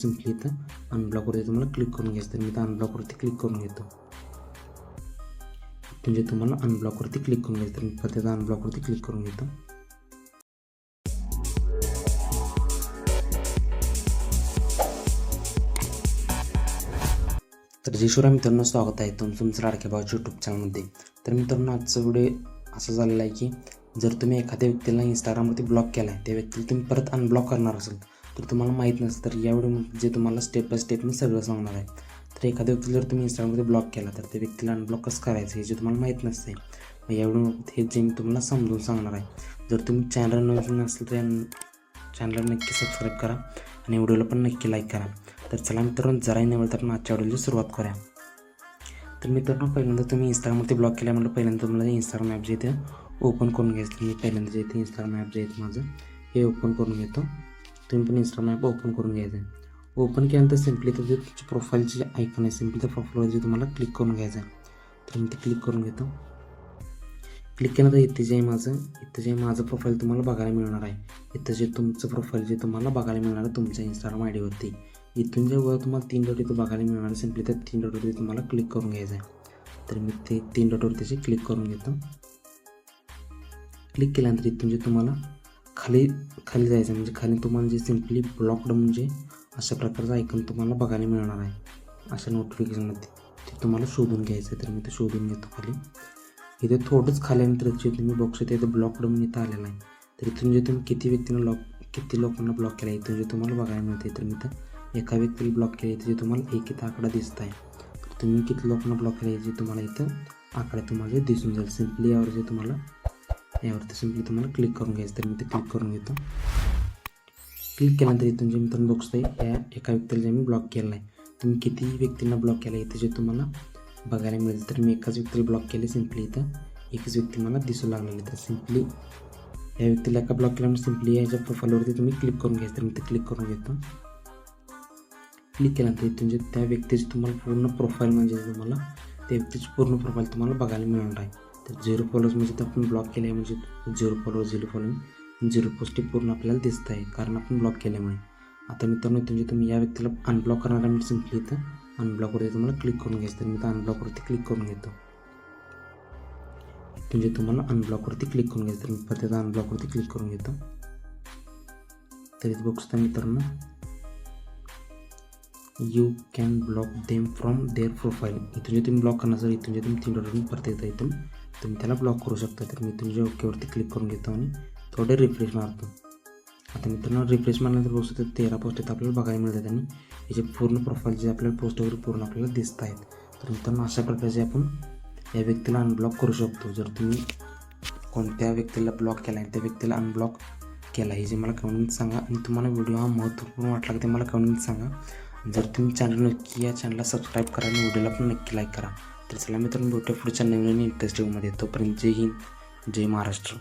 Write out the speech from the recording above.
Simply इथं अनब्लॉकवरती तुम्हाला click करून घ्यायचं तर मी इथं अनब्लॉकवरती क्लिक करून घेतो. म्हणजे तुम्हाला अनब्लॉकवरती क्लिक करून घ्यायचं तर मी परत एकदा अनब्लॉकवरती क्लिक करून घेतो. तर जेशोरा मित्रांनो स्वागत आहे तुम तुमचं लाडक्या भावाच्या यूट्यूब चॅनलमध्ये तर मित्रांनो आजचा व्हिडिओ असं झालेला आहे की जर तुम्ही एखाद्या व्यक्तीला इंस्टाग्रामवरती ब्लॉक केला आहे त्या व्यक्तीला तुम्ही परत अनब्लॉक करणार असाल तर तुम्हाला माहीत नसेल तर या व्हिडिओमध्ये जे तुम्हाला स्टेप बाय स्टेप मी सगळं सांगणार आहे. तर एखाद्या व्यक्तीला जर तुम्ही इंस्टाग्राममध्ये ब्लॉक केला तर त्या व्यक्तीला अनब्लॉक कसं करायचं हे जे तुम्हाला माहीत नसते मग या व्हिडिओमध्ये हे जे मी तुम्हाला समजून सांगणार आहे. जर तुम्ही चॅनल नवीन असेल तर चॅनलला नक्की सबस्क्राईब करा आणि व्हिडिओला पण नक्की लाईक करा. तर चला मित्रांनो जराही नाही तर आपण आजच्या व्हिडिओची सुरुवात करूया. तर मित्रांनो पहिल्यांदा तुम्ही इंस्टाग्रामवरती ब्लॉक केल्या म्हणजे पहिल्यांदा तुम्हाला इंस्टाग्राम ॲप जे इथे ओपन करून घ्यायचं. मी पहिल्यांदा जे इथे इंस्टाग्राम ॲप जे आहे माझं हे ओपन करून घेतो. तुम्ही पण इंस्टाग्राम ॲप ओपन करून घ्यायचं आहे. ओपन केल्यानंतर सिम्पली तर जे तुमच्या प्रोफाईलचे जे आयकन आहे सिम्पली त्या प्रोफाईलवर जे तुम्हाला क्लिक करून घ्यायचं आहे. तर मी ते क्लिक करून घेतो. क्लिक केल्यानंतर इथे जे आहे माझं इथं जे माझं प्रोफाईल तुम्हाला बघायला मिळणार आहे. इथं जे तुमचं प्रोफाईल जे तुम्हाला बघायला मिळणार आहे तुमच्या इंस्टाग्राम आय डीवरती इथून जे वर तुम्हाला तीन डॉट इथं बघायला मिळणार आहे सिम्पली त्या तीन डॉटवरती तुम्हाला क्लिक करून घ्यायचं आहे. तर मी ते तीन डॉटवर त्याचे क्लिक करून घेतो. क्लिक केल्यानंतर इथून जे तुम्हाला खाली खाली जायचं म्हणजे खाली तुम्हाला जे सिम्पली ब्लॉक्ड म्हणजे अशा प्रकारचं ऐकून तुम्हाला बघायला मिळणार आहे. अशा नोटिफिकेशनमध्ये ते तुम्हाला शोधून घ्यायचं आहे तर मी ते शोधून घेतो खाली. इथे थोडंच खाल्यानंतर जे तुम्ही बघू शकता इथं ब्लॉकड म्हणून इथं आलेला आहे. तर इथून जे तुम्ही किती व्यक्तींना लॉक किती लोकांना ब्लॉक केला इथून जे तुम्हाला बघायला मिळते तर मी तर एका व्यक्तीला ब्लॉक केले इथे जे तुम्हाला एक इथं आकडा दिसत आहे. तर तुम्ही किती लोकांना ब्लॉक केले जे तुम्हाला इथं आकडा तुम्हाला दिसून जाईल. सिम्पली यावर जे तुम्हाला यावरती सिम्पली तुम्हाला क्लिक करून घ्यायचं तर मी ते क्लिक करून घेतो. क्लिक केल्यानंतर इथून जे मित्रांनो बघू शकता या एका व्यक्तीला जे मी ब्लॉक केलं आहे. तुम्ही किती व्यक्तींना ब्लॉक केलं इथे जे तुम्हाला बघायला मिळेल तर मी एकाच व्यक्तीला ब्लॉक केले सिम्पली इथं. एकच व्यक्ती मला दिसू लागलेली तर सिम्पली या व्यक्तीला एका ब्लॉक केल्यामुळे सिम्पली याच्या प्रोफाईलवरती तुम्ही क्लिक करून घ्यायचं तर मी ते क्लिक करून घेतो. क्लिक केल्यानंतर इथून जे त्या व्यक्तीची तुम्हाला पूर्ण प्रोफाईल म्हणजे तुम्हाला त्या व्यक्तीची पूर्ण प्रोफाईल तुम्हाला बघायला मिळणार आहे. तर झिरो फॉलोअर्स म्हणजे तर आपण ब्लॉक केले आहे म्हणजे zero followers zero following zero पोस्टी पूर्ण आपल्याला दिसत आहे कारण आपण ब्लॉक केल्यामुळे. आता मित्रांनो इथून तुम्ही या व्यक्तीला अनब्लॉक करणार आहे सिम्पली इथं अनब्लॉकवरती तुम्हाला क्लिक करून घ्यायचं. तर मी तर अनब्लॉकवरती क्लिक करून घेतो. म्हणजे तुम्हाला अनब्लॉकवरती क्लिक करून घ्यायचं. तर मी परत अनब्लॉकवरती क्लिक करून घेतो. तर इथे बघू शकता मित्रांनो you can block them from their profile इथून जे तुम्ही ब्लॉक करणार सर इथून जे तुम्ही तीन परत येतं इथून तुम्ही त्याला ब्लॉक करू शकता. तर मी तुमच्या जे ओकेवरती क्लिक करून घेतो आणि थोडे रिफ्रेश मारतो. आता मित्रांनो रिफ्रेश मारल्यानंतर बघू शकतो तेरा पोस्ट आहेत आपल्याला बघायला मिळतात आणि याचे पूर्ण प्रोफाईल जे आपल्याला पोस्ट वगैरे पूर्ण आपल्याला दिसत आहेत. तर मित्रांनो अशा प्रकारचे आपण या व्यक्तीला अनब्लॉक करू शकतो. जर तुम्ही कोणत्या व्यक्तीला ब्लॉक केला आहे त्या व्यक्तीला अनब्लॉक केला हे जे मला कमेंट सांगा. आणि तुम्हाला व्हिडिओ हा महत्त्वपूर्ण वाटला की ते मला कमेंट सांगा. जर तुम्ही चॅनल नक्की या चॅनलला सबस्क्राईब करा आणि व्हिडिओला पण नक्की लाईक करा. तर चला मित्रांनो भेटूया पुढच्या नवीन आणि इंटरेस्टिंगमध्ये तोपर्यंत जय हिंद जय महाराष्ट्र.